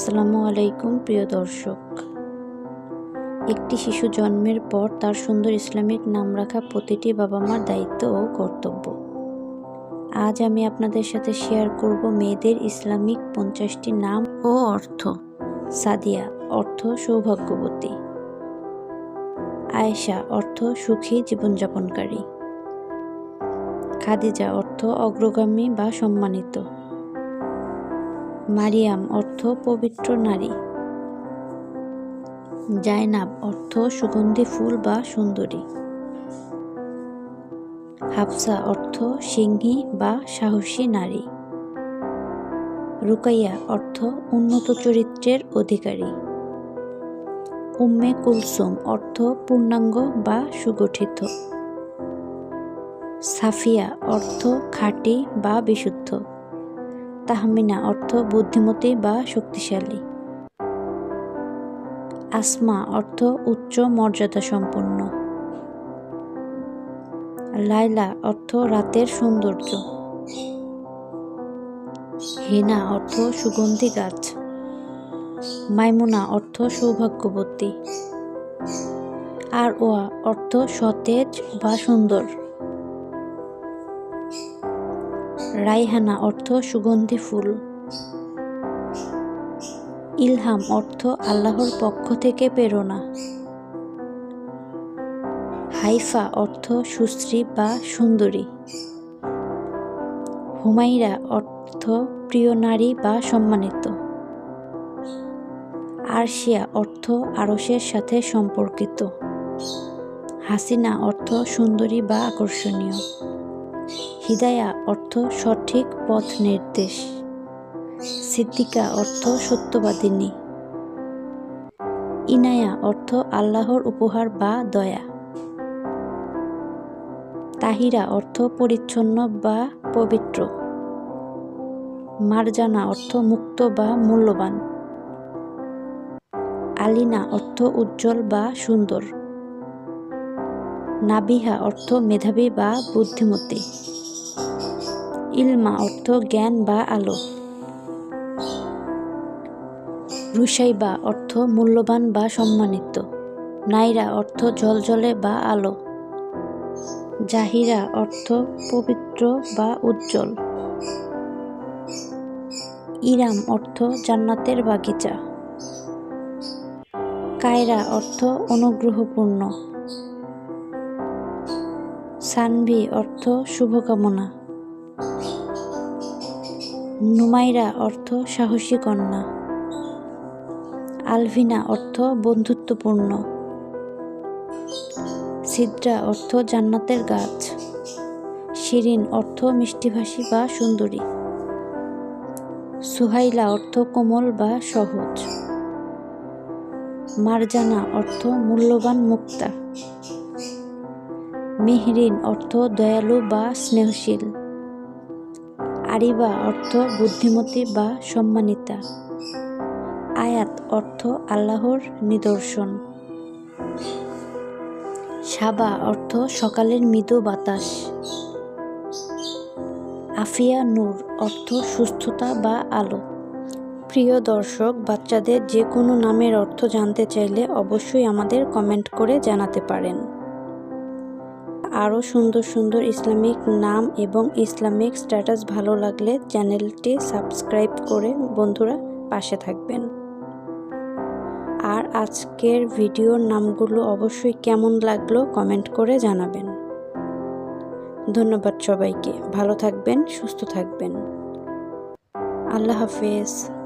আসসালামু আলাইকুম, প্রিয় দর্শক। একটি শিশু জন্মের পর তার সুন্দর ইসলামিক নাম রাখা প্রতিটি বাবা মার দায়িত্ব ও কর্তব্য। আজ আমি আপনাদের সাথে শেয়ার করব মেয়েদের ইসলামিক পঞ্চাশটি নাম ও অর্থ। সাদিয়া, অর্থ সৌভাগ্যবতী। আয়েশা, অর্থ সুখী জীবনযাপনকারী। খাদিজা, অর্থ অগ্রগামী বা সম্মানিত। মারিয়াম অর্থ পবিত্র নারী। জায়নাব অর্থ সুগন্ধি ফুল বা সুন্দরী। হাফসা অর্থ সিংহী বা সাহসী নারী। রুকাইয়া অর্থ উন্নত চরিত্রের অধিকারী। উম্মে কুলসুম অর্থ পূর্ণাঙ্গ বা সুগঠিত। সাফিয়া অর্থ খাঁটি বা বিশুদ্ধ। তাহমিনা অর্থ বুদ্ধিমতী বা শক্তিশালী। আসমা অর্থ উচ্চ মর্যাদা সম্পন্ন লাইলা অর্থ রাতের সৌন্দর্য। হেনা অর্থ সুগন্ধি গাছ। মাইমুনা অর্থ সৌভাগ্যবতী। আর ওয়া অর্থ সতেজ বা সুন্দর। রাইহানা অর্থ সুগন্ধি ফুল। ইলহাম অর্থ আল্লাহর পক্ষ থেকে প্রেরণা। হাইফা অর্থ সুশ্রী বা সুন্দরী। হুমাইরা অর্থ প্রিয় নারী বা সম্মানিত। আরশিয়া অর্থ আরসের সাথে সম্পর্কিত। হাসিনা অর্থ সুন্দরী বা আকর্ষণীয়। হিদায়া অর্থ সঠিক পথ নির্দেশ। সিদ্দিকা অর্থ সত্যবাদিনী। ইনায়া অর্থ আল্লাহর উপহার বা দয়া। তাহিরা অর্থ পরিচ্ছন্ন বা পবিত্র। মারজানা অর্থ মুক্ত বা মূল্যবান। আলিনা অর্থ উজ্জ্বল বা সুন্দর। নাবিহা অর্থ মেধাবী বা বুদ্ধিমতী। ইলমা, অর্থ, জ্ঞান বা আলো। রুসাইবা অর্থ, মূল্যবান বা সম্মানিত। নাইরা, অর্থ, জলজলে বা আলো। জাহিরা, অর্থ, পবিত্র বা উজ্জ্বল। ইরাম, অর্থ, জান্নাতের বাগিচা। কায়রা, অর্থ, অনুগ্রহপূর্ণ। সানভি, অর্থ, শুভকামনা। নুমাইরা অর্থ সাহসী কন্যা। আলভিনা অর্থ বন্ধুত্বপূর্ণ। সিদ্রা অর্থ জান্নাতের গাছ। শিরিন অর্থ মিষ্টিভাষী বা সুন্দরী। সুহাইলা অর্থ কোমল বা সহজ। মারজানা অর্থ মূল্যবান মুক্তা। মেহরিন অর্থ দয়ালু বা স্নেহশীল। আরিবা অর্থ বুদ্ধিমতী বা সম্মানিতা। আয়াত অর্থ আল্লাহর নিদর্শন। সাবা অর্থ সকালের মৃদু বাতাস। আফিয়া নূর অর্থ সুস্থতা বা আলো। প্রিয় দর্শক, বাচ্চাদের যে কোনো নামের অর্থ জানতে চাইলে অবশ্যই আমাদের কমেন্ট করে জানাতে পারেন। আরও সুন্দর সুন্দর ইসলামিক নাম এবং ইসলামিক স্ট্যাটাস ভালো লাগলে চ্যানেলটি সাবস্ক্রাইব করে বন্ধুরা পাশে থাকবেন। আর আজকের ভিডিওর নামগুলো অবশ্যই কেমন লাগল কমেন্ট করে জানাবেন। ধন্যবাদ সবাইকে। ভালো থাকবেন, সুস্থ থাকবেন। আল্লাহ হাফেজ।